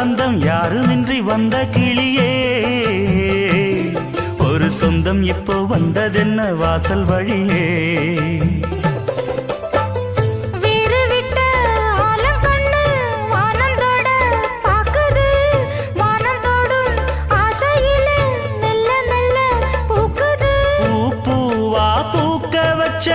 பந்தம் யாருமின்றி வந்த கிளியே. ஒரு சொந்தம் இப்போ வந்ததென்ன வாசல் வழியே. பூக்க வச்ச